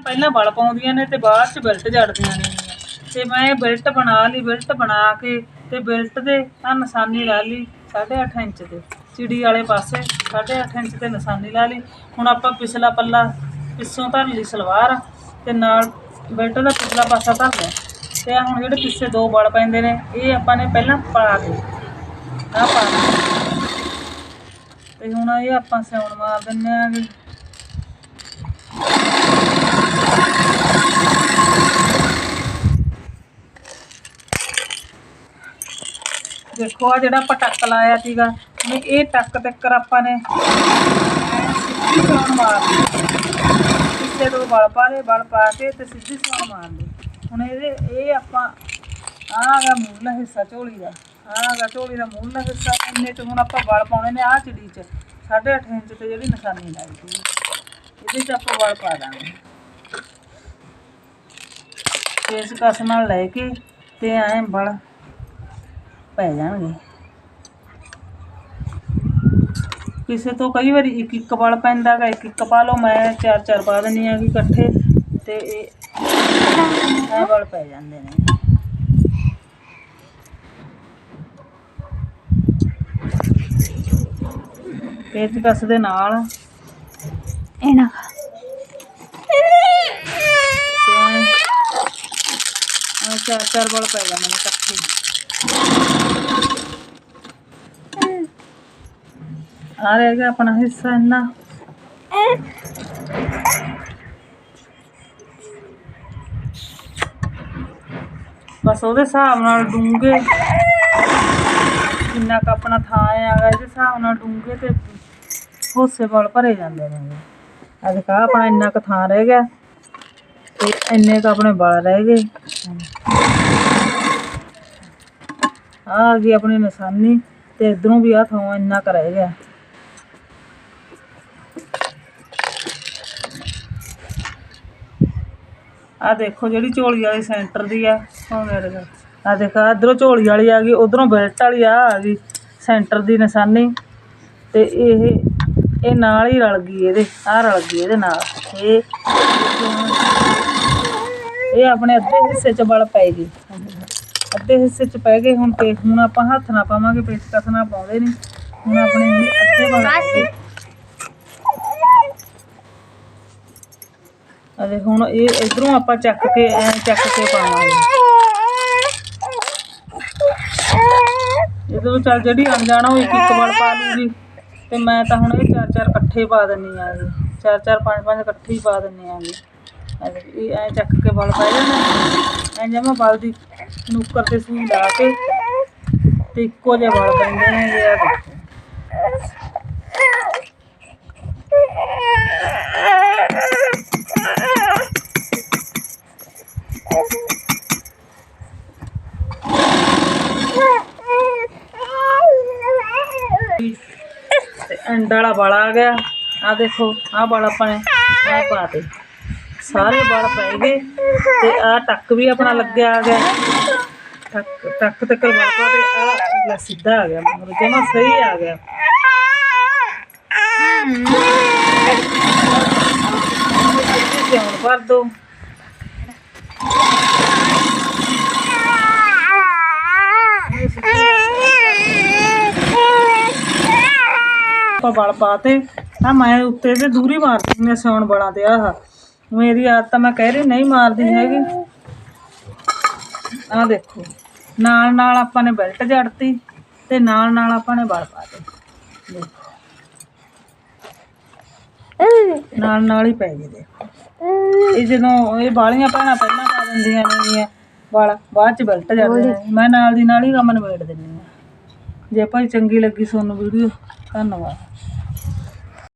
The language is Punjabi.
ਪਹਿਲਾਂ ਵਲ ਪਾਉਂਦੀਆਂ ਨੇ ਤੇ ਬਾਅਦ ਚ ਬਿਲਟ ਜੜਦੀਆਂ ਨੇ। ਤੇ ਮੈਂ ਇਹ ਬਿਲਟ ਬਣਾ ਲਈ ਬਿਲਟ ਬਣਾ ਕੇ ਤੇ ਬਿਲਟ ਦੇ ਆ ਨਿਸ਼ਾਨੀ ਲਾ ਲਈ 8.5 ਇੰਚ ਤੇ ਚਿੜੀ ਵਾਲੇ ਪਾਸੇ 8.5 ਇੰਚ ਤੇ ਨਿਸ਼ਾਨੀ ਲਾ ਲਈ। ਹੁਣ ਆਪਾਂ ਪਿਛਲਾ ਪੱਲਾ ਪਿੱਛੋਂ ਧਰ ਲਈ ਸਲਵਾਰ ਤੇ ਨਾਲ ਬਿਲਟ ਦਾ ਪਿਛਲਾ ਪਾਸਾ ਧਰ ਲਿਆ। ਤੇ ਆਹ ਹੁਣ ਜਿਹੜੇ ਪਿੱਛੇ ਦੋ ਵਲ ਪੈਂਦੇ ਨੇ, ਇਹ ਆਪਾਂ ਨੇ ਪਹਿਲਾਂ ਪਾ ਕੇ ਆ ਪਾ ਲਿਆ। ਤੇ ਹੁਣ ਇਹ ਆਪਾਂ ਸਿਉਣ ਮਾਰ ਦਿੰਨੇ ਆਂਗੇ। ਦੇਖੋ ਆ ਜਿਹੜਾ ਆਪਾਂ ਟੱਕ ਲਾਇਆ ਸੀਗਾ, ਵੀ ਇਹ ਟੱਕ ਟੱਕਰ ਆਪਾਂ ਨੇ ਐਂ ਸਿੱਧੀ ਸਿਉਣ ਮਾਰਨੀ ਪਿੱਛੇ ਦੋ ਵਲ ਪਾ ਲਏ, ਬਲ ਪਾ ਕੇ ਤੇ ਸਿੱਧੀ ਸਿਉਣ ਮਾਰਨੀ ਹੁਣ ਇਹਦੇ, ਇਹ ਆਪਾਂ, ਆਹ ਗਾ ਮੂਹਰਲਾ ਹਿੱਸਾ ਝੋਲੀ ਦਾ। ਆਹ ਗਾ ਝੋਲੀ ਦਾ ਮੂਹਰਲਾ ਹਿੱਸਾ। ਇੰਨੇ ਚ ਹੁਣ ਆਪਾਂ ਬਲ ਪਾਉਣੇ ਨੇ ਆਹ ਚਿੜੀ ਚ। 8.5 ਇੰਚ ਤੇ ਜਿਹੜੀ ਨਿਸ਼ਾਨੀ ਲਾਈ ਸੀ। ਇਹਦੇ ਚ ਆਪਾਂ ਵਲ ਪਾ ਦਾਂਗੇ। ਇਸ ਕਸ ਨਾਲ ਲੈ ਕੇ ਤੇ ਐਂ ਬਲ ਪੈ ਜਾਣਗੇ। ਕਿਸੇ ਤੋਂ ਕਈ ਵਾਰੀ ਇੱਕ ਇੱਕ ਵਲ ਪੈਂਦਾ ਗਾ ਇੱਕ ਇੱਕ ਪਾ ਲਓ ਮੈਂ ਚਾਰ ਚਾਰ ਪਾ ਦਿੰਦੀ ਆ ਇਕੱਠੇ ਤੇ ਇਹ ਇਹ ਵਲ ਪੈ ਜਾਂਦੇ ਨੇ। ਪੇਚਕਸ ਦੇ ਨਾਲ। ਇਹਨਾਂ ਚਾਰ ਚਾਰ ਵਲ ਪੈ ਜਾਂਦੇ ਨੇ ਇਕੱਠੇ। ਆ ਰਹਿ ਗਿਆ ਆਪਣਾ ਹਿੱਸਾ ਇੰਨਾ ਬਸ ਉਹਦੇ ਹਿਸਾਬ ਨਾਲ ਡੂੰਘੇ ਜਿੰਨਾ ਕੁ ਆਪਣਾ ਥਾਂ ਹੈਗਾ ਇਹਦੇ ਹਿਸਾਬ ਨਾਲ ਡੂੰਘੇ ਤੇ ਹੋਸੇ ਵਾਲ ਭਰੇ ਜਾਂਦੇ ਨੇ ਆ ਦੇਖ ਆਹ ਆਪਣਾ ਇੰਨਾ ਕੁ ਥਾਂ ਰਹਿ ਗਿਆ ਤੇ ਇੰਨੇ ਕੁ ਆਪਣੇ ਵਾਲ ਰਹਿ ਗਏ ਆਹ ਆ ਗਈ ਆਪਣੀ ਨਿਸ਼ਾਨੀ ਤੇ ਇਧਰੋਂ ਵੀ ਆ ਥਾਂ ਇੰਨਾ ਕੁ ਰਹਿ ਗਿਆ। ਆ ਦੇਖੋ ਜਿਹੜੀ ਝੋਲੀ ਵਾਲੀ ਸੈਂਟਰ ਦੀ ਆ ਉਹ ਮੇਰੇ ਕੋਲ। ਆ ਦੇਖ ਇਧਰੋਂ ਝੋਲੀ ਵਾਲੀ ਆ ਗਈ, ਉਧਰੋਂ ਬੈਲਟ ਵਾਲੀ ਆ ਆ ਗਈ ਸੈਂਟਰ ਦੀ ਨਿਸ਼ਾਨੀ। ਤੇ ਇਹ ਇਹ ਨਾਲ ਹੀ ਰਲ ਗਈ ਇਹਦੇ ਆ ਰਲ ਗਈ ਇਹਦੇ ਨਾਲ। ਇਹ ਇਹ ਆਪਣੇ ਅੱਧੇ ਹਿੱਸੇ ਚ ਬਲ ਪੈ ਗਈ। ਅੱਧੇ ਹਿੱਸੇ ਚ ਪੈ ਗਏ ਹੁਣ ਤੇ ਹੁਣ ਆਪਾਂ ਹੱਥ ਨਾ ਪਾਵਾਂਗੇ ਪੇਚਕਸ ਨਾਲ ਪਾਉਂਦੇ ਨਹੀਂ ਹੁਣ ਆਪਣੇ ਇਹ ਅੱਧੇ ਵਲ ਅਰੇ ਹੁਣ ਇਹ ਇਧਰੋਂ ਆਪਾਂ ਚੱਕ ਕੇ, ਐ ਚੱਕ ਕੇ ਪਾਵਾਂਗੇ। ਜਦੋਂ ਚੱਲ ਜਿਹੜੀ ਅਣਜਾਣਾ ਉਹ ਇੱਕ ਇੱਕ ਵਾਰ ਪਾ ਲੂਗੀ ਤੇ ਮੈਂ ਤਾਂ ਹੁਣ ਇਹ ਚਾਰ ਚਾਰ ਇਕੱਠੇ ਪਾ ਦਿੰਨੀ ਆ ਜੀ। ਚਾਰ ਚਾਰ ਪੰਜ ਪੰਜ ਇਕੱਠੇ ਹੀ ਪਾ ਦਿੰਨੀ ਆ ਜੀ। ਇਹ ਐ ਚੱਕ ਕੇ ਬਲ ਪੈ ਜਾਣਾ। ਐ ਜਮਾ ਵਲ ਦੀ ਨੁੱਕਰ ਤੇ ਸੂਈ ਲਾ ਕੇ ਤੇ ਇੱਕੋ ਜਿਹੇ ਵਲ ਪੈਂਦੇ ਨੇ ਜੀ ਆ ਦੇਖੋ। ਤੇ ਐਂਡ ਵਾਲਾ ਵਾਲ ਆ ਗਿਆ। ਆ ਦੇਖੋ, ਆਹ ਵਾਲ ਆਪਾਂ ਨੇ ਆ ਪਾਤੇ ਸਾਰੇ ਵਾਲ ਪੈ ਗਏ ਤੇ ਆ ਟੱਕ ਵੀ ਆਪਣਾ ਲੱਗਿਆ ਆ ਗਿਆ। ਟੱਕ ਟੱਕ ਤੱਕ ਵਾਲ ਤੇ ਆ ਸਿੱਧਾ ਆ ਗਿਆ, ਮਤਲਬ ਜਮਾ ਸਹੀ ਆ ਗਿਆ। ਤੇ ਹੁਣ ਭਰ ਦੋ। ਆਪਾਂ ਵਲ ਪਾਤੇ ਆ ਮੈਂ ਉੱਤੇ ਤੇ ਦੂਰੀ ਮਾਰਦੀ ਨੇ ਸਿਉਣ ਬਣਾ ਤੇ ਆਹ। ਮੇਰੀ ਆਦਤ ਤਾਂ ਮੈਂ ਕਹਿ ਰਹੀ ਨਹੀਂ ਮਾਰਦੀ ਹੈਗੀ। ਆ ਦੇਖੋ ਨਾਲ ਨਾਲ ਆਪਾਂ ਨੇ ਬੈਲਟ ਜੜਤੀ ਤੇ ਨਾਲ ਨਾਲ ਆਪਾਂ ਨੇ ਵਲ ਪਾਤੇ ਦੇਖੋ। ਨਾਲ ਨਾਲ ਹੀ ਪੈ ਗਏ ਦੇਖੋ। ਇਹ ਜਦੋਂ ਇਹ ਬਾਲੀਆਂ ਭੈਣਾਂ ਪਹਿਲਾਂ ਪਾ ਦਿੰਦੀਆਂ ਨੇਗੀਆਂ ਵਾਲ ਬਾਅਦ ਚ ਬੈਲਟ ਜੜਦੇ ਨੇ ਮੈਂ ਨਾਲ ਦੀ ਨਾਲ ਹੀ ਕੰਮ ਨਿਬੇੜ ਦਿੰਦੀ ਹਾਂ। ਜੇ ਭਾਈ ਚੰਗੀ ਲੱਗੀ ਤੁਹਾਨੂੰ ਵੀਡੀਓ ਧੰਨਵਾਦ।